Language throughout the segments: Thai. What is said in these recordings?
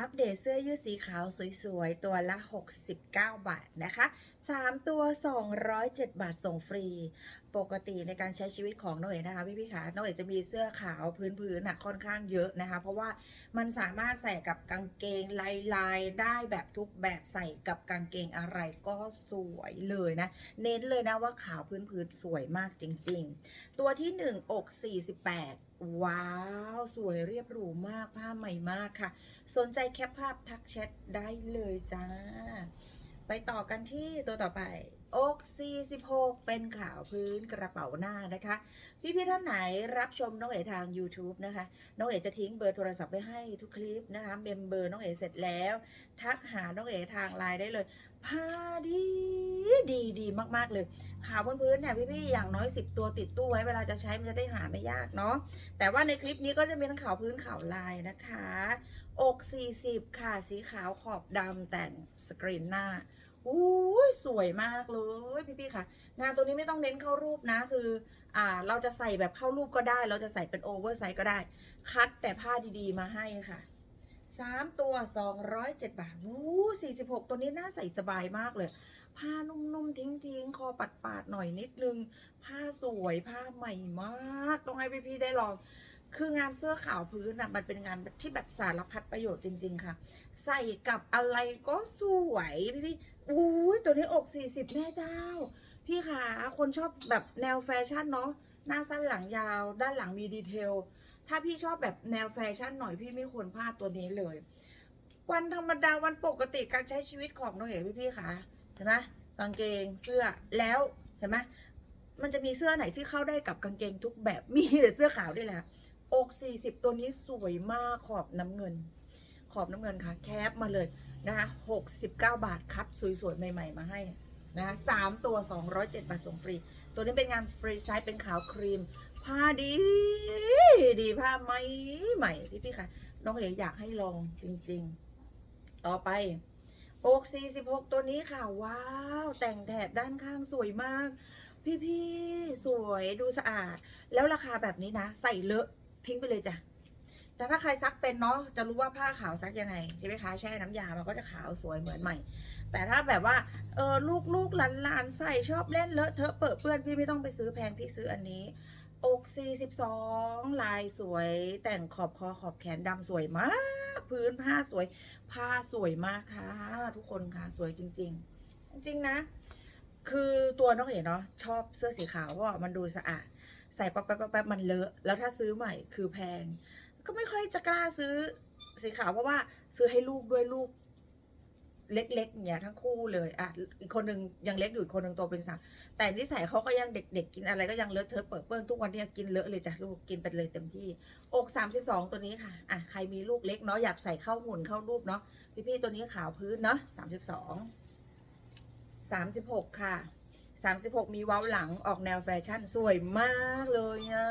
อัปเดตเสื้อยืดสีขาวสวยๆ ตัวละ 69 บาทนะคะ 3 ตัว 207 บาทส่งฟรี ปกติในการใช้ชีวิตของน้องเอ๋นะคะพี่พี่ๆคะน้องเอ๋จะมีเสื้อขาวพื้นๆน่ะค่อนข้างเยอะนะคะ เพราะว่ามันสามารถใส่กับกางเกงลายๆได้แบบทุกแบบใส่กับกางเกงอะไรก็สวยเลยนะ เน้นเลยนะว่าขาวพื้นๆสวยมากจริง ๆ ตัวที่ 1 อก 48 ว้าว สวยเรียบหรูมากผ้าใหม่มากค่ะ สนใจแคปภาพทักแชทได้เลยจ้า ไปต่อกันที่ตัวต่อไป อก46 เป็นขาวพื้นกระเป๋าหน้านะคะพี่พี่ท่านไหนรับชมน้องเอ๋ทาง YouTube นะคะ น้องเอ๋จะทิ้งเบอร์โทรศัพท์ไว้ให้ทุกคลิปนะคะ เมมเบอร์น้องเอ๋เสร็จแล้ว ทักหาน้องเอ๋ทางไลน์ได้เลยผ้าดีดีดีมาก ๆ เลยขาวพื้นๆเนี่ยพี่ๆอย่างน้อย 10 ตัวติดตู้ไว้เวลาจะใช้มันจะได้หาไม่ยากเนาะแต่ว่าในคลิปนี้ก็จะมีทั้งขาวพื้นขาวลายนะคะ อก 40 ค่ะสีขาวขอบดำแต่งสกรีนหน้า อุ้ยสวยมากเลยพี่ๆค่ะ งานตัวนี้ไม่ต้องเน้นเข้ารูปนะคืออ่าเราจะใส่แบบเข้ารูปก็ได้ เราจะใส่เป็นโอเวอร์ไซส์ก็ได้ คัดแต่ผ้าดีๆมาให้ค่ะสามตัว 207 บาทวู้46 ตัวนี้น่าใส่สบายมากเลย ผ้านุ่มๆ ทิ้งๆ คอปัดๆ หน่อยนิดนึง ผ้าสวย ผ้าใหม่มาก ต้องให้พี่ๆ ได้ลอง คืองานเสื้อขาวพื้นอะมันเป็นงานที่แบบสารพัดประโยชน์จริง ๆ ค่ะ ใส่กับอะไรก็สวยพี่ๆอุ้ยตัวนี้อก40แม่เจ้า พี่ขาคนชอบแบบแนวแฟชั่นเนาะหน้าสั้นหลังยาว ด้านหลังมีดีเทล ถ้าพี่ชอบแบบแนวแฟชั่นหน่อยพี่ไม่ควรพลาดตัวนี้เลย วันธรรมดาวันปกติการใช้ชีวิตของน้องเอ๋พี่พี่ๆคะเห็นไหมกางเกงเสื้อแล้วเห็นไหมมันจะมีเสื้อไหนที่เข้าได้กับกางเกงทุกแบบมีแต่เสื้อขาวด้วยแหละ อก40ตัวนี้สวยมากขอบน้ำเงิน ขอบน้ำเงินค่ะ แคปมาเลยนะคะ69บาทคัดสวยๆ ใหม่ๆ มาให้นะคะสามตัว 207 บาทส่งฟรี ตัวนี้เป็นงานฟรีไซส์เป็นขาวครีม ผ้าดี ดีผ้าไหมใหม่พี่พี่ๆค่ะ น้องเอ๋อยากให้ลองจริง ๆ ต่อไปอก46 ตัวนี้ค่ะ ว้าว แต่งแถบด้านข้างสวยมาก พี่ๆสวยดูสะอาด แล้วราคาแบบนี้นะ ใส่เลอะ ทิ้งไปเลยจ้ะแต่ถ้าใครซักเป็นเนาะจะรู้ว่าผ้าขาวซักยังไงใช่ไหมคะแช่น้ำยามันก็จะขาวสวยเหมือนใหม่ แต่ถ้าแบบว่าเออลูกลูกหลานหลานใส่ชอบเล่นเลอะเทอะเปิดเปื้อนพี่ไม่ต้องไปซื้อแพงพี่ซื้ออันนี้อก42 ลายสวยแต่งขอบคอขอบแขนดำสวยมาก พื้นผ้าสวย ผ้าสวยมากค่ะ ทุกคนค่ะสวยจริง ๆ จริงนะ คือตัวน้องเอ๋เนาะชอบเสื้อสีขาวเพราะว่ามันดูสะอาด ใส่แป๊บแป๊บแป๊บมันเลอะแล้วถ้าซื้อใหม่คือแพง ก็ไม่ค่อยจะกล้าซื้อสีขาวเพราะว่าซื้อให้ลูกด้วยลูกเล็กๆเนี่ยทั้งคู่เลยอะอีกคนหนึ่งยังเล็กอยู่อีกคนหนึ่งโตเป็นสาวแต่นิสัยเขาก็ยังเด็กๆกินอะไรก็ยังเลอะเทอะเปิดเปื้อนทุกวันนี้กินเลอะเลยจ้ะลูกกินไปเลยเต็มที่อก32ตัวนี้ค่ะอะใครมีลูกเล็กเนาะอยากใส่เข้าหุ่นเข้ารูปเนาะพี่ๆตัวนี้ขาวพื้นเนาะ32 36ค่ะ 36 มีเว้าหลังออกแนวแฟชั่นสวยมากเลยนะ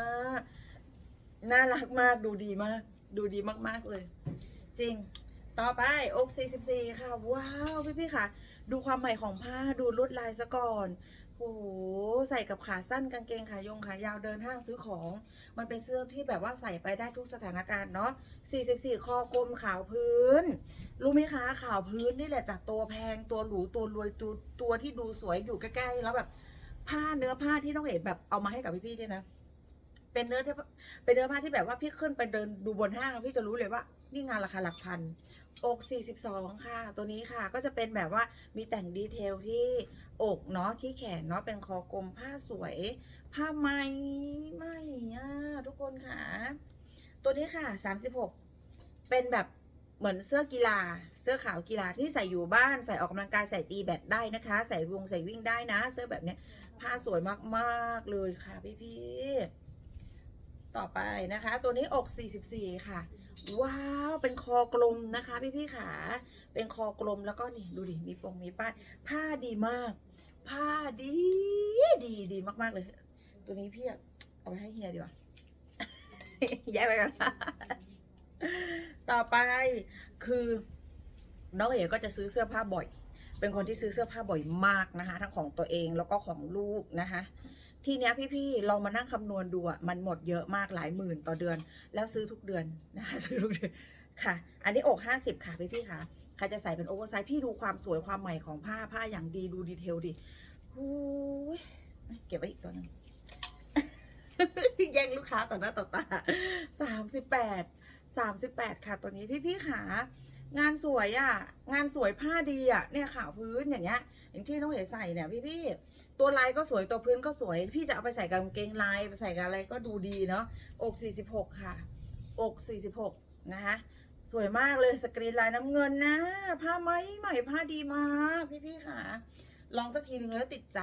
น่ารักมากดูดีมาก ดูดีมาก ๆ เลย จริงต่อไปอก44 ค่ะ ว้าว พี่ ๆ ค่ะ ดูความใหม่ของผ้าดูลวดลายซะก่อน โอ้โหใส่กับขาสั้นกางเกงขายงขายาวเดินห้างซื้อของ มันเป็นเสื้อที่แบบว่าใส่ไปได้ทุกสถานการณ์เนาะ44 คอกลมขาวพื้น รู้ไหมคะขาวพื้นนี่แหละจากตัวแพงตัวหรูตัวรวยตัวตัวที่ดูสวยอยู่ใกล้ๆแล้วแบบผ้าเนื้อผ้าที่ต้องเห็นแบบเอามาให้กับพี่ๆด้วยนะ เป็นเนื้อที่เป็นเนื้อผ้าที่แบบว่าพี่ขึ้นไปเดินดูบนห้างพี่จะรู้เลยว่านี่งานราคาหลักพันอก42 ค่ะ ตัวนี้ค่ะก็จะเป็นแบบว่ามีแต่งดีเทลที่อกเนาะที่แขนเนาะเป็นคอกลมผ้าสวย ผ้าไหมไหมอะทุกคนค่ะ ตัวนี้ค่ะ 36 เป็นแบบเหมือนเสื้อกีฬา เสื้อขาวกีฬาที่ใส่อยู่บ้านใส่ออกกำลังกายใส่ตีแบดได้นะคะ ใส่วงใส่วิ่งได้นะ เสื้อแบบเนี้ยผ้าสวยมากๆเลยค่ะพี่ๆ ต่อไปนะคะ ตัวนี้อก 44 ค่ะ ว้าวเป็นคอกลมนะคะพี่ๆค่ะเป็นคอกลมแล้วก็นี่ดูดิมีปงมีป้ายผ้าดีมาก ผ้าดีดีดีมากๆเลย ตัวนี้พี่เอาไปให้เฮียดีกว่าแยกไปกันต่อไปคือน้องเอ๋ก็จะซื้อเสื้อผ้าบ่อย เป็นคนที่ซื้อเสื้อผ้าบ่อยมากนะคะ ทั้งของตัวเองแล้วก็ของลูกนะคะ ทีเนี้ยพี่ๆลองมานั่งคำนวณดูอะมันหมดเยอะมากหลายหมื่นต่อเดือน แล้วซื้อทุกเดือนนะคะซื้อทุกเดือนค่ะ อันนี้อกห้าสิบค่ะพี่พี่ค่ะใครจะใส่เป็นโอเวอร์ไซส์พี่ดูความสวยความใหม่ของผ้าผ้าอย่างดีดูดีเทลดิโอ้ยเก็บไว้อีกตัวหนึงแย่งลูกค้าต่อหน้าต่อตาสามสิบแปดสามสิบแปดค่ะตัวนี้พี่พี่ๆขา งานสวยอะ่ะ งานสวยผ้าดีอะ่ะ เนี่ยขาวพื้นอย่างเงี้ย อย่างที่น้องเอ๋ใส่เนี่ยพี่พี่ตัวลายก็สวยตัวพื้นก็สวย พี่จะเอาไปใส่กับกางเกงลายไปใส่กับอะไรก็ดูดีเนาะอกสี่สิบหกค่ะ อกสี่สิบหกนะคะสวยมากเลยสกรีนลายน้ำเงินนะ ผ้าไหมใหม่ผ้าดีมากพี่พี่ค่ะ ลองสักทีนึงแล้วติดใจ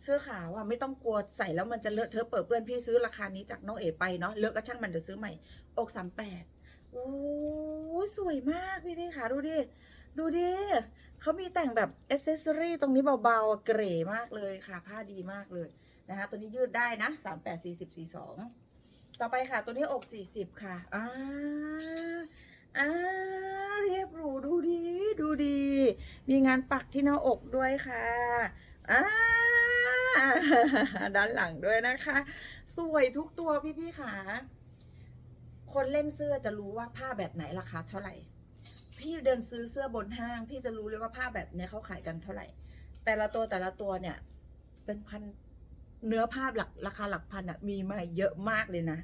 เสื้อขาวอะไม่ต้องกลัวใส่แล้วมันจะเลอะเทอะเปิดเปื้อนพี่ซื้อราคานี้จากน้องเอ๋ไปเนาะเลอะก็ช่างมันเดี๋ยวซื้อใหม่ อกสามแปด โอ้ยสวยมากพี่พี่ค่ะดูดิ ดูดิเขามีแต่งแบบอเซสซอรี่ตรงนี้เบาๆ เกรมากเลยค่ะ ผ้าดีมากเลยนะคะ ตัวนี้ยืดได้นะสามแปดสี่สิบสี่สองต่อไปค่ะ ตัวนี้อกสี่สิบค่ะอ่าอ่าเรียบหรูดูดีดูดี มีงานปักที่หน้าอกด้วยค่ะอ่าด้านหลังด้วยนะคะ สวยทุกตัวพี่ๆค่ะ คนเล่นเสื้อจะรู้ว่าผ้าแบบไหนราคาเท่าไหร่ พี่เดินซื้อเสื้อบนห้าง พี่จะรู้เลยว่าผ้าแบบเนี้ยเขาขายกันเท่าไหร่ แต่ละตัวแต่ละตัวเนี่ย เป็นพันเนื้อผ้าหลักราคาหลักพันอะมีมาเยอะมากเลยนะ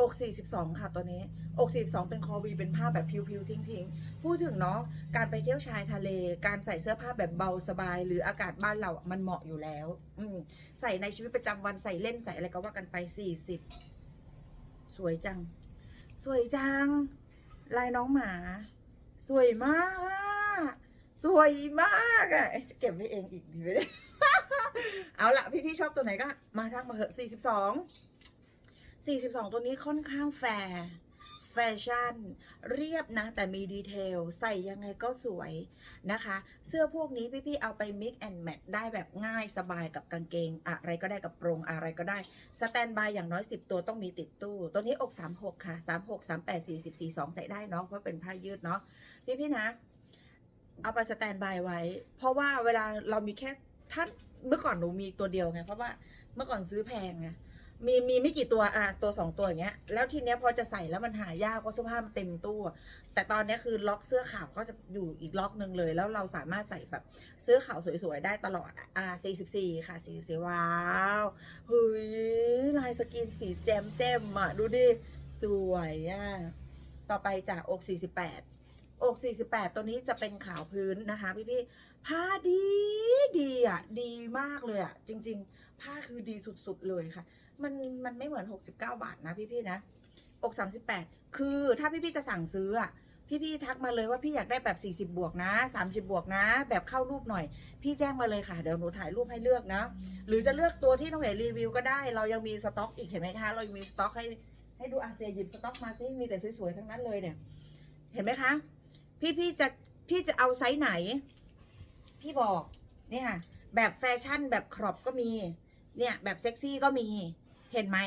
อก 42 ค่ะตัวนี้ อก 42 เป็นคอวีเป็นผ้าแบบพิวๆทิ้งๆ พูดถึงเนาะการไปเที่ยวชายทะเล การใส่เสื้อผ้าแบบเบาสบาย หรืออากาศบ้านเราอะมันเหมาะอยู่แล้ว อืมใส่ในชีวิตประจำวันใส่เล่นใส่อะไรก็ว่ากันไป 40 สวยจัง สวยจัง ลายน้องหมา สวยมาก สวยมากอะเอ๊ะจะเก็บไว้เองอีกดีไหมเนี่ยเอาละพี่ๆชอบตัวไหนก็ มาทักมาเหอะ42 42 ตัวนี้ค่อนข้างแฟร์ แฟชั่น เรียบนะ แต่มีดีเทล ใส่ยังไงก็สวยนะคะ เสื้อพวกนี้พี่ๆเอาไป mix and match ได้แบบง่ายสบายกับกางเกง อะไรก็ได้กับโปรงอะไรก็ได้ สแตนบายอย่างน้อย 10 ตัวต้องมีติดตู้ ตัวนี้อก 36 ค่ะ 36 38 40 42 ใส่ได้เนาะเพราะเป็นผ้ายืดเนาะพี่ๆนะ เอาไปสแตนบายไว้ เพราะว่าเวลาเรามีแค่ถ้านเมื่อก่อนหนูมีตัวเดียวไงเพราะว่าเมื่อก่อนซื้อแพงไง มีมีไม่กี่ตัวอะตัวสองตัวอย่างเงี้ย แล้วทีเนี้ยพอจะใส่แล้วมันหายากเพราะเสื้อผ้ามันเต็มตู้แต่ตอนเนี้ยคือล็อกเสื้อขาวก็จะอยู่อีกล็อกหนึ่งเลย แล้วเราสามารถใส่แบบเสื้อขาวสวยๆได้ตลอดอะอ่า44 ค่ะ 44 ว้าวเฮ้ยลายสกรีนสีแจมแจมอะดูดิ สวยอะต่อไปจากอก 48อก 48 ตัวนี้จะเป็นขาวพื้นนะคะ พี่ๆผ้าดีดีอะ ดีมากเลยอะ จริง ๆ ผ้าคือดีสุด ๆ เลยค่ะ มันมันไม่เหมือน 69 บาทนะพี่ๆนะอก38 คือถ้าพี่ๆจะสั่งซื้ออะพี่ๆทักมาเลยว่าพี่อยากได้แบบ 40 บวกนะ 30 บวกนะ แบบเข้ารูปหน่อย พี่แจ้งมาเลยค่ะเดี๋ยวหนูถ่ายรูปให้เลือกนะ หรือจะเลือกตัวที่น้องเอ๋รีวิวก็ได้ เรายังมีสต็อกอีกเห็นไหมคะ เรายังมีสต็อกให้ให้ดูอาเซียหยิบสต็อกมาซิมีแต่สวยๆทั้งนั้นเลยเนี่ย เห็นไหมคะ พี่พี่จะพี่จะเอาไซส์ไหน พี่บอก เนี่ยค่ะ แบบแฟชั่นแบบครอปก็มี เนี่ยแบบเซ็กซี่ก็มี เห็นไหม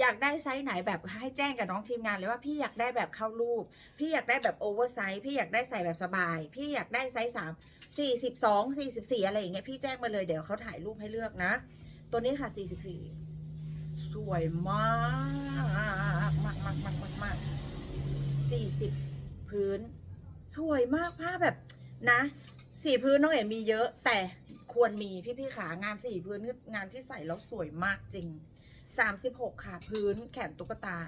อยากได้ไซส์ไหนแบบให้แจ้งกับน้องทีมงานเลยว่าพี่อยากได้แบบเข้ารูป พี่อยากได้แบบโอเวอร์ไซส์พี่อยากได้ใส่แบบสบาย พี่อยากได้ไซส์สามสี่สิบสองสี่สิบสี่อะไรอย่างเงี้ยพี่แจ้งมาเลยเดี๋ยวเขาถ่ายรูปให้เลือกนะ ตัวนี้ค่ะสี่สิบสี่สวยมากมากมากมากมากมากสี่สิบพื้น สวยมากผ้าแบบนะสีพื้นน้องเอ๋มีเยอะ แต่ควรมีพี่ๆขางานสีพื้นงานที่ใส่แล้วสวยมากจริง 36 ค่ะ พื้นแขนตุ๊กตา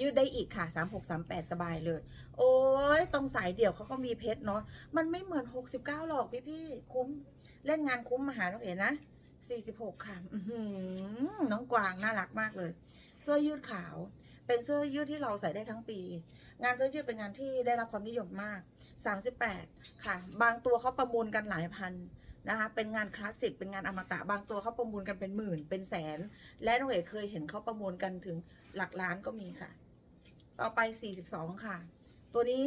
ยืดได้อีกค่ะ 36 38 สบายเลย โอ้ยตรงสายเดี่ยวเขาก็มีเพชรเนาะมันไม่เหมือน 69 หรอกพี่ๆคุ้ม เล่นงานคุ้มมาหาน้องเอ๋นะ 46 ค่ะน้องกวางน่ารักมากเลย เสื้อยืดขาวเป็นเสื้อยืดที่เราใส่ได้ทั้งปี งานเสื้อยืดเป็นงานที่ได้รับความนิยมมาก 38 ค่ะ บางตัวเขาประมูลกันหลายพัน นะคะเป็นงานคลาสสิกเป็นงานอมตะบางตัวเขาประมูลกันเป็นหมื่นเป็นแสน และน้องเอกเคยเห็นเขาประมูลกันถึงหลักล้านก็มีค่ะ ต่อไป 42 ค่ะ ตัวนี้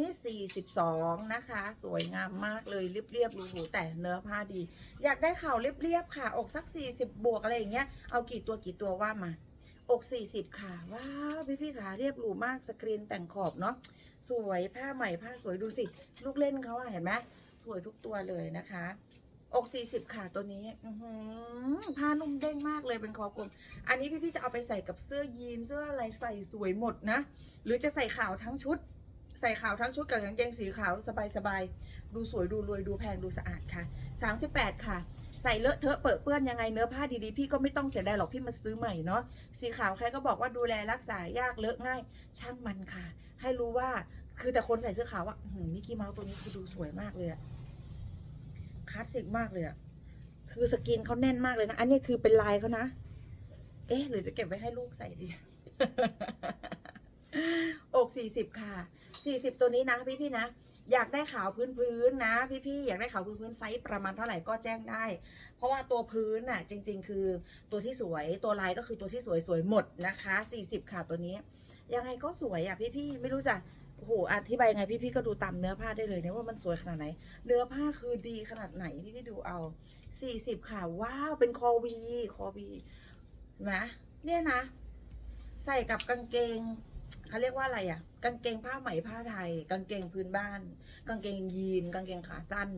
42 นะคะ สวยงามมากเลยเรียบๆหรูๆแต่เนื้อผ้าดี อยากได้ข่าวเรียบๆค่ะ อกสัก 40 บวกอะไรอย่างเงี้ยเอากี่ตัวกี่ตัวว่ามาอก40 ค่ะ ว้าวพี่ๆขาเรียบหรูมากสกรีนแต่งขอบเนาะสวยผ้าใหม่ผ้าสวยดูสิ ลูกเล่นเขาอะเห็นไหมสวยทุกตัวเลยนะคะ อก40ค่ะตัวนี้อือผ้านุ่มเด้งมากเลยเป็นคอกลม อันนี้พี่ๆจะเอาไปใส่กับเสื้อยีนเสื้ออะไรใส่สวยหมดนะ หรือจะใส่ขาวทั้งชุด ใส่ขาวทั้งชุดกับกางเกงสีขาวสบายๆ ดูสวยดูรวยดูแพงดูสะอาดค่ะ 38 ค่ะ ใส่เลอะเทอะเปื้อะเปื้อนยังไงเนื้อผ้าดีๆ พี่ก็ไม่ต้องเสียดายหรอกพี่มาซื้อใหม่เนาะ สีขาวใครก็บอกว่าดูแลรักษายากเลอะง่าย ช่างมันค่ะ ให้รู้ว่าคือแต่คนใส่เสื้อขาวว่ามิกกี้เมาส์ตัวนี้คือดูสวยมากเลยอะ คลาสสิกมากเลยอะคือสกินเขาแน่นมากเลยนะ อันนี้คือเป็นลายเขานะ เอ๊ะ หรือจะเก็บไว้ให้ลูกใส่ดี อกสี่สิบค่ะ สี่สิบตัวนี้นะพี่พี่นะ อยากได้ขาวพื้นพื้นๆนะ พี่พี่อยากได้ขาวพื้นพื้นๆไซส์ประมาณเท่าไหร่ก็แจ้งได้ เพราะว่าตัวพื้นน่ะ จริง ๆ คือตัวที่สวย ตัวลายก็คือตัวที่สวยสวยหมดนะคะ สี่สิบค่ะตัวนี้ ยังไงก็สวยอะพี่พี่ไม่รู้จะ โอ้โหอธิบายไงพี่พี่ๆก็ดูตามเนื้อผ้าได้เลยเนี่ยว่ามันสวยขนาดไหน เนื้อผ้าคือดีขนาดไหนพี่พี่ๆดูเอาสี่สิบค่ะว้าวเป็นคอวีคอวีเห็นไหมเนี่ยนะ ใส่กับกางเกงเขาเรียกว่าอะไรอะ กางเกงผ้าไหมผ้าไทย กางเกงพื้นบ้าน กางเกงยีน กางเกงขาสั้น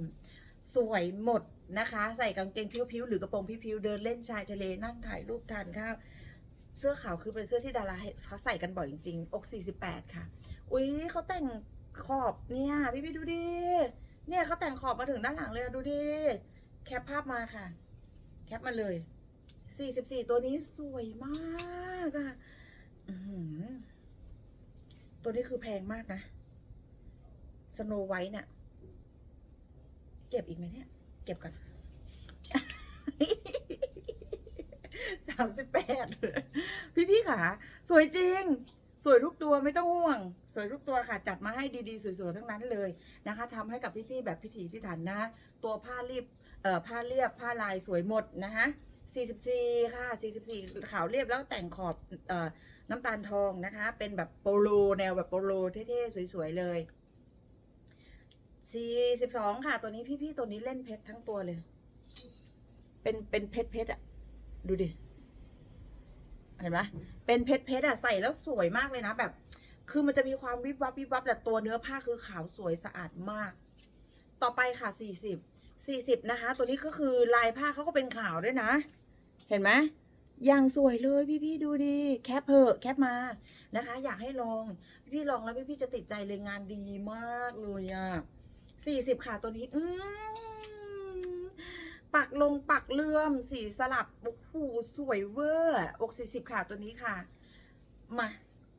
สวยหมดนะคะ ใส่กางเกงพิ้วๆหรือกระโปรงพิ้วๆเดินเล่นชายทะเลนั่งถ่ายรูปทานข้าว เสื้อขาวคือเป็นเสื้อที่ดาราเขาใส่กันบ่อยจริงๆ อก48 ค่ะ อุ๊ยเขาแต่งขอบเนี่ยพี่พี่ๆดูดิ เนี่ยเขาแต่งขอบมาถึงด้านหลังเลยอะดูดิ แคปภาพมาค่ะ แคปมาเลย 44 ตัวนี้สวยมากอะตัวนี้คือแพงมากนะ สโนไวท์เนี่ย เก็บอีกไหมเนี่ย เก็บก่อน สามสิบแปดพี่พี่ๆค่ะสวยจริง สวยทุกตัวไม่ต้องห่วง สวยทุกตัวค่ะ จัดมาให้ดีๆ สวยๆ ทั้งนั้นเลยนะคะทำให้กับพี่ๆแบบพิถีพิถันนะ ตัวผ้ารีบเอ่อผ้าเรียบผ้าลายสวยหมดนะคะ44 ค่ะ 44 ขาวเรียบแล้วแต่งขอบเอ่อน้ำตาลทองนะคะ เป็นแบบโปโลแนวแบบโปโลเท่ๆ สวยๆ เลย 42 ค่ะ ตัวนี้พี่ๆ ตัวนี้เล่นเพชรทั้งตัวเลย เป็นเป็นเพชรเพชรอะดูดิ เห็นไหมเป็นเพชรเพชรอะใส่แล้วสวยมากเลยนะ แบบ คือมันจะมีความวิบวับวิบวับแต่ตัวเนื้อผ้าคือขาวสวยสะอาดมาก ต่อไปค่ะ40 40นะคะ ตัวนี้ก็คือลายผ้าเขาก็เป็นขาวด้วยนะ เห็นไหมอย่างสวยเลยพี่ๆดูดิแคปเพอะแคปมานะคะ อยากให้ลองพี่ลองแล้วพี่ๆจะติดใจเลยงานดีมากเลยอะ40ค่ะตัวนี้ อืม ปักลงปักเลื่อม สีสลับโอ้โหสวยเวอร์อกสี่สิบค่ะตัวนี้ค่ะ มา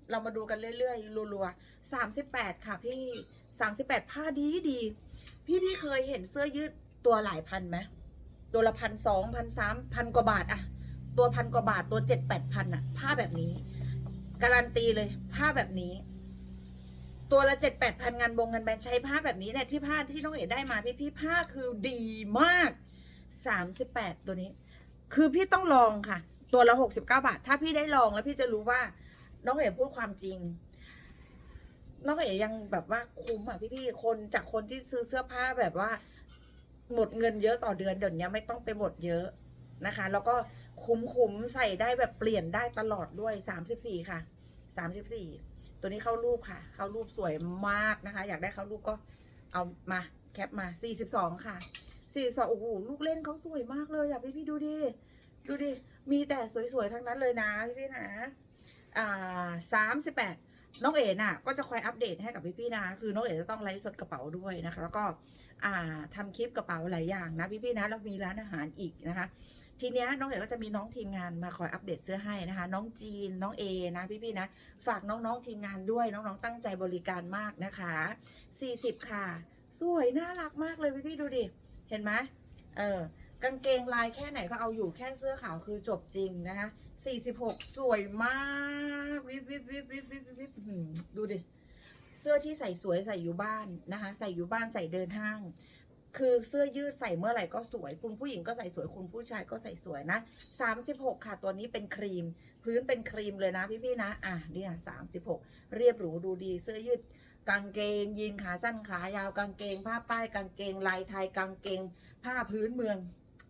เรามาดูกันเรื่อยๆรัวๆสามสิบแปดค่ะพี่สามสิบแปดผ้าดีดี พี่พี่เคยเห็นเสื้อยืดตัวหลายพันไหมตัวละพันสองพันสามพันกว่าบาทอะตัวพันกว่าบาทตัวเจ็ดแปดพันอะผ้าแบบนี้ การันตีเลยผ้าแบบนี้ ตัวละเจ็ดแปดพันงานบงเงานแบนใช้ผ้าแบบนี้เนี่ยที่ผ้าที่น้องเอ๋ได้มาพี่พี่ผ้าคือดีมาก สามสิบแปดตัวนี้ คือพี่ต้องลองค่ะ ตัวละหกสิบเก้าบาท ถ้าพี่ได้ลองแล้วพี่จะรู้ว่า น้องเอ๋พูดความจริง น้องเอ๋ยังแบบว่าคุ้มอะพี่พี่ๆคนจากคนที่ซื้อเสื้อผ้าแบบว่า หมดเงินเยอะต่อเดือนเดี๋ยวนี้ไม่ต้องไปหมดเยอะนะคะ แล้วก็คุ้มคุ้มๆใส่ได้แบบเปลี่ยนได้ตลอดด้วยสามสิบสี่ค่ะสามสิบสี่ตัวนี้เข้ารูปค่ะ เข้ารูปสวยมากนะคะ อยากได้เข้ารูปก็เอามาแคปมาสี่สิบสองค่ะ สี่สองโอ้โหลูกเล่นเขาสวยมากเลยอะพี่พี่ดูดิดูดิมีแต่สวยๆทั้งนั้นเลยนะพี่พี่ๆนะอ่าสามสิบแปดน้องเอ๋น่ะก็จะคอยอัปเดตให้กับพี่พี่ๆนะคือน้องเอ๋จะต้องไลฟ์สดกระเป๋าด้วยนะคะ แล้วก็อ่าทำคลิปกระเป๋าหลายอย่างนะพี่พี่ๆนะแล้วมีร้านอาหารอีกนะคะ ทีเนี้ยน้องเอ๋ก็จะมีน้องทีมงานมาคอยอัปเดตเสื้อให้นะคะ น้องจีนน้องเอนะพี่พี่ๆนะฝากน้องๆทีมงานด้วยน้องๆตั้งใจบริการมากนะคะ 40 ค่ะ สวยน่ารักมากเลยพี่พี่ๆดูดิ ห็นไหมเออกางเกงลายแค่ไหนก็เอาอยู่แค่เสื้อขาวคือจบจริงนะคะ46สวยมาก วิบวิบวิบวิบวิบวิบดูดิ เสื้อที่ใส่สวยใส่อยู่บ้านนะคะ ใส่อยู่บ้านใส่เดินห้าง คือเสื้อยืดใส่เมื่อไหร่ก็สวย คุณผู้หญิงก็ใส่สวย คุณผู้ชายก็ใส่สวยนะ36ค่ะ ตัวนี้เป็นครีม พื้นเป็นครีมเลยนะพี่ๆนะ อะเนี่ย36เรียบหรูดูดี เสื้อยืด กางเกงยีนขาสั้นขายาวกางเกง ผ้าป้ายกางเกงลายไทยกางเกง ผ้าพื้นเมือง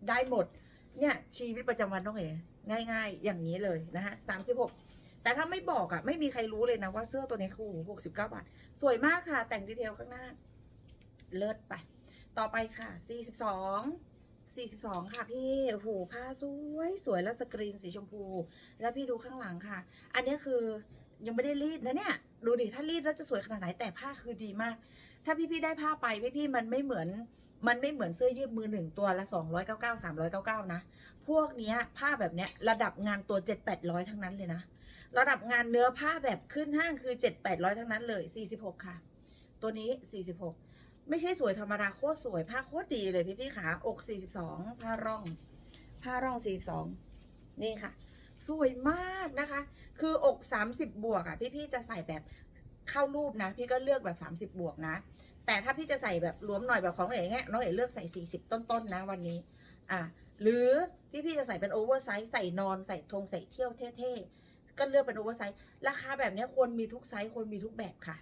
ได้หมด เนี่ยชีวิตประจำวันน้องเอ๋ง่าย ๆ อย่างนี้เลยนะฮะ36แต่ถ้าไม่บอกอะไม่มีใครรู้เลยนะว่าเสื้อตัวนี้คือ69บเก้าบาท สวยมากค่ะ แต่งดีเทลข้างหน้า เลิศไป ต่อไปค่ะ42 42 ค่ะพี่โอ้โหผ้าสวยสวยแล้วสกรีนสีชมพู แล้วพี่ดูข้างหลังค่ะ อันนี้คือยังไม่ได้รีดนะเนี่ย ดูดิถ้ารีดแล้วจะสวยขนาดไหนแต่ผ้าคือดีมาก ถ้าพี่ๆได้ผ้าไปพี่ๆมันไม่เหมือนมันไม่เหมือนเสื้อยืดมือหนึ่งตัวละ299 399 นะ พวกเนี้ยผ้าแบบเนี้ยระดับงานตัว 7 800 ทั้งนั้นเลยนะ ระดับงานเนื้อผ้าแบบขึ้นห้างคือ 7 800 ทั้งนั้นเลย 46 ค่ะ ตัวนี้ 46 ไม่ใช่สวยธรรมดาโคตรสวยผ้าโคตรดีเลยพี่ๆขาอก 42 ผ้าร่อง ผ้าร่อง 42 นี่ค่ะ สวยมากนะคะ คือ อก 30 บวกอะ พี่ๆจะใส่แบบเข้ารูปนะ พี่ก็เลือกแบบ 30 บวกนะ แต่ถ้าพี่จะใส่แบบรวมหน่อยแบบของน้องเอ๋เงี้ยน้องเอ๋เลือกใส่ 40 ต้นๆนะวันนี้ อะ หรือพี่พี่ๆจะใส่เป็นโอเวอร์ไซส์ใส่นอนใส่ธงใส่เที่ยวเท่ๆ ก็เลือกเป็นโอเวอร์ไซส์ราคาแบบนี้ควรมีทุกไซส์ควรมีทุกแบบค่ะ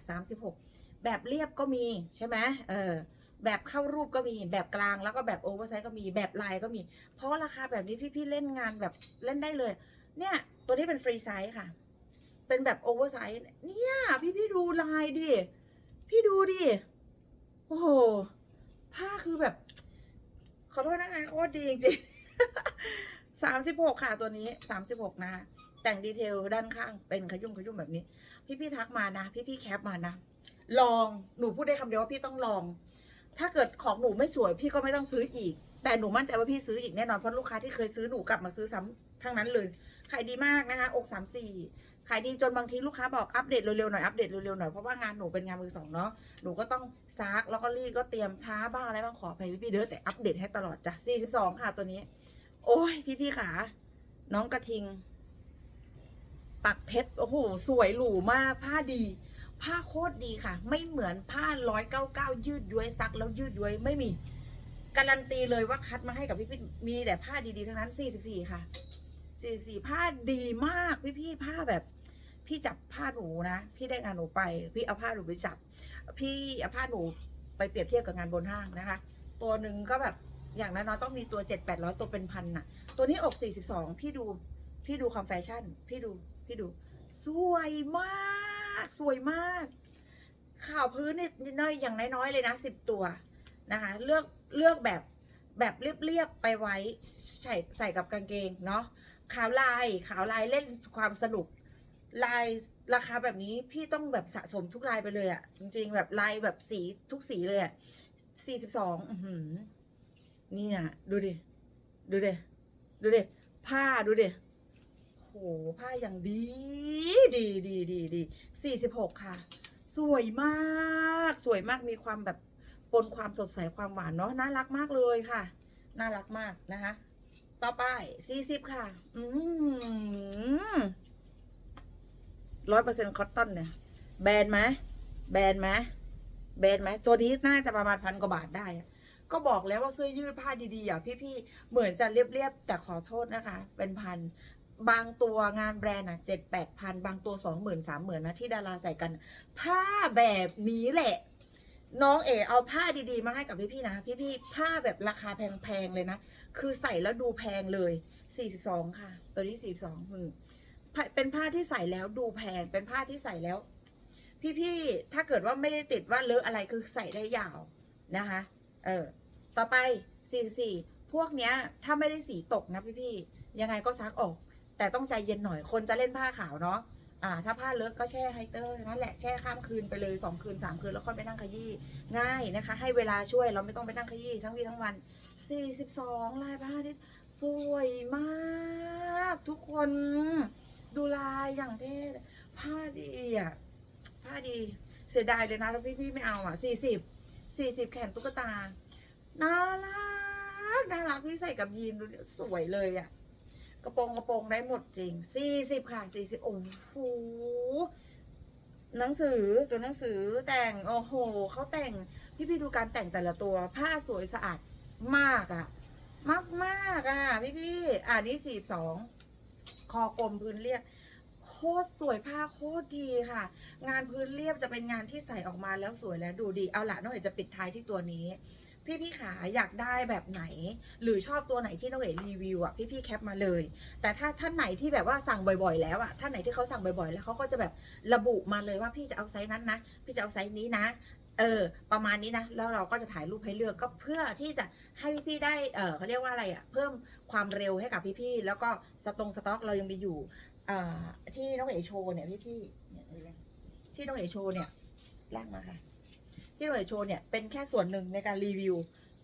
36 แบบเรียบก็มีใช่ไหมเออแบบเข้ารูปก็มีแบบกลางแล้วก็แบบโอเวอร์ไซส์ก็มีแบบลายก็มี เพราะราคาแบบนี้พี่ๆเล่นงานแบบเล่นได้เลย เนี่ย ตัวนี้เป็นฟรีไซส์ค่ะ เป็นแบบโอเวอร์ไซส์เนี่ยพี่พี่ดูลายดิพี่ดูดิโอ้โหผ้าคือแบบ ขอโทษนะคะโคตรดีจริงสามสิบหกค่ะตัวนี้สามสิบหกนะแต่งดีเทลด้านข้างเป็นขยุ่มขยุ่มแบบนี้ พี่ๆทักมานะ พี่ๆแคปมานะ ลองหนูพูดได้คำเดียวว่าพี่ต้องลอง ถ้าเกิดของหนูไม่สวย พี่ก็ไม่ต้องซื้ออีก แต่หนูมั่นใจว่าพี่ซื้ออีกแน่นอนเพราะลูกค้าที่เคยซื้อหนูกลับมาซื้อซ้ำ ทั้งนั้นเลยขายดีมากนะคะอกสามสี่ขายดีจนบางทีลูกค้าบอกอัปเดตเร็วๆหน่อยอัปเดตเร็วๆหน่อยเพราะว่างานหนูเป็นงานมือสองเนาะหนูก็ต้องซักแล้วก็รีดก็เตรียมท้าบ้างอะไรบ้างขออภัยพี่ๆเด้อแต่อัปเดตให้ตลอดจ้ะ42ค่ะตัวนี้ โอ้ยพี่ๆขาน้องกระทิง ปักเพชรโอ้โหสวยหรูมากผ้าดี ผ้าโคตรดีค่ะ ไม่เหมือนผ้าร้อยเก้าเก้ายืดย้วยซักแล้วยืดย้วยไม่มีการันตีเลยว่าคัดมาให้กับพี่ๆมีแต่ผ้าดีๆทั้งนั้น44ค่ะ 44ผ้าดีมากพี่ๆผ้าแบบ พี่จับผ้าหนูนะ พี่ได้งานหนูไป พี่เอาผ้าหนูไปจับ พี่เอาผ้าหนูไปเปรียบเทียบกับงานบนห้างนะคะ ตัวหนึ่งก็แบบอย่างน้อยต้องมีตัวเจ็ดแปดร้อยตัวเป็นพันน่ะ ตัวนี้อกสี่สิบสองพี่ดู พี่ดูความแฟชั่น พี่ดู พี่ดู สวยมาก สวยมาก ข่าวพื้นนี่น้อยอย่างน้อยๆเลยนะสิบตัวนะคะ เลือกเลือกแบบแบบเรียบๆไปไว้ใส่ใส่กับกางเกงเนาะ ขาวลายขาวลายเล่นความสนุกลายราคาแบบนี้พี่ต้องแบบสะสมทุกลายไปเลยอะ่ะจริงๆแบบลายแบบสีทุกสีเลยอะ่ะสี่สิบสองนี่อะดูดิ ดูดิ ดูดิ ผ้าดูดิโหผ้าอย่างดี ดีดีดีดีสี่สิบหกค่ะ สวยมาก สวยมากมีความแบบปนความสดใสความหวานเนาะน่ารักมากเลยค่ะ น่ารักมากนะคะ ต่อไปสี่สิบค่ะ อืมร้อยเปอร์เซ็นต์คอตตอนเนี่ย แบรนด์ไหมแบรนด์ไหมแบรนด์ไหมตัวนี้น่าจะประมาณพันกว่าบาทได้ ก็บอกแล้วว่าเสื้อยืดผ้าดีๆ อะ พี่ๆ เหมือนจะเรียบๆ แต่ขอโทษนะคะ เป็นพัน บางตัวงานแบรนด์อะเจ็ดแปดพัน บางตัวสองหมื่นสามหมื่นนะที่ดาราใส่กัน ผ้าแบบนี้แหละ น้องเอ๋เอาผ้าดีๆ มาให้กับพี่ๆนะ พี่ๆผ้าแบบราคาแพงๆเลยนะ คือใส่แล้วดูแพงเลย 42 ค่ะ ตัวนี้ 42อืมผ้าเป็นผ้าที่ใส่แล้วดูแพง เป็นผ้าที่ใส่แล้ว พี่ๆถ้าเกิดว่าไม่ได้ติดว่าเลอะอะไรคือใส่ได้ยาวนะคะ เออ ต่อไป 44 พวกเนี้ย ถ้าไม่ได้สีตกนะพี่ๆยังไงก็ซักออก แต่ต้องใจเย็นหน่อยคนจะเล่นผ้าขาวเนาะ อ่าถ้าผ้าเลอะก็แช่ไฮเตอร์นั่นแหละแช่ข้ามคืนไปเลยสองคืนสามคืนแล้วค่อยไปนั่งขยี้ง่ายนะคะ ให้เวลาช่วยเราไม่ต้องไปนั่งขยี้ทั้งวีทั้งวัน 42 ลายผ้าที่สวยมาก ทุกคนดูลายอย่างเท่ผ้าดีอะผ้าดีเสียดายเลยนะถ้าพี่ๆไม่เอาอะ 40 40 แขนตุ๊กตาน่ารักน่ารักพี่ใส่กับยีนดูสวยเลยอะ กระโปรงกระโปรงได้หมดจริง40ค่ะ40โอ้โหหนังสือตัวหนังสือแต่งโอ้โหเขาแต่งพี่พี่ดูการแต่งแต่ละตัวผ้าสวยสะอาดมากอะมากมากอะพี่พี่อ่านี่สี่สองคอกลมพื้นเรียบโคตรสวยผ้าโคตรดีค่ะ งานพื้นเรียบจะเป็นงานที่ใส่ออกมาแล้วสวยแล้วดูดีเอาละน้องเอ๋จะปิดท้ายที่ตัวนี้ พี่พี่ขาอยากได้แบบไหน หรือชอบตัวไหนที่น้องเอ๋รีวิวอะพี่พี่แคปมาเลย แต่ถ้าท่านไหนที่แบบว่าสั่งบ่อยๆ แล้วอะท่านไหนที่เขาสั่งบ่อยๆ แล้วเขาก็จะแบบระบุมาเลยว่าพี่จะเอาไซส์นั้นนะพี่จะเอาไซส์นี้นะเออประมาณนี้นะแล้วเราก็จะถ่ายรูปให้เลือกก็เพื่อที่จะให้พี่ๆได้เออเขาเรียกว่าอะไรอะเพิ่มความเร็วให้กับพี่ๆแล้วก็สตงสต็อกเรายังมีอยู่เอ่อที่น้องเอ๋โชว์เนี่ยพี่ๆเนี่ยเห็นไหมที่น้องเอ๋โชว์เนี่ยลากมาค่ะ ที่น้องเอ๋โชว์เนี่ยเป็นแค่ส่วนหนึ่งในการรีวิว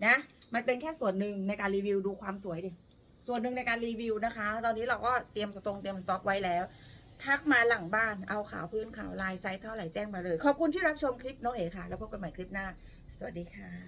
นะ มันเป็นแค่ส่วนหนึ่งในการรีวิวดูความสวยดิ ส่วนหนึ่งในการรีวิวนะคะ ตอนนี้เราก็เตรียมสตรงเตรียมสต็อกไว้แล้ว ทักมาหลังบ้าน เอาขาวพื้นขาวลายไซส์เท่าไหร่แจ้งมาเลย ขอบคุณที่รับชมคลิปน้องเอ๋ค่ะ แล้วพบกันใหม่คลิปหน้า สวัสดีค่ะ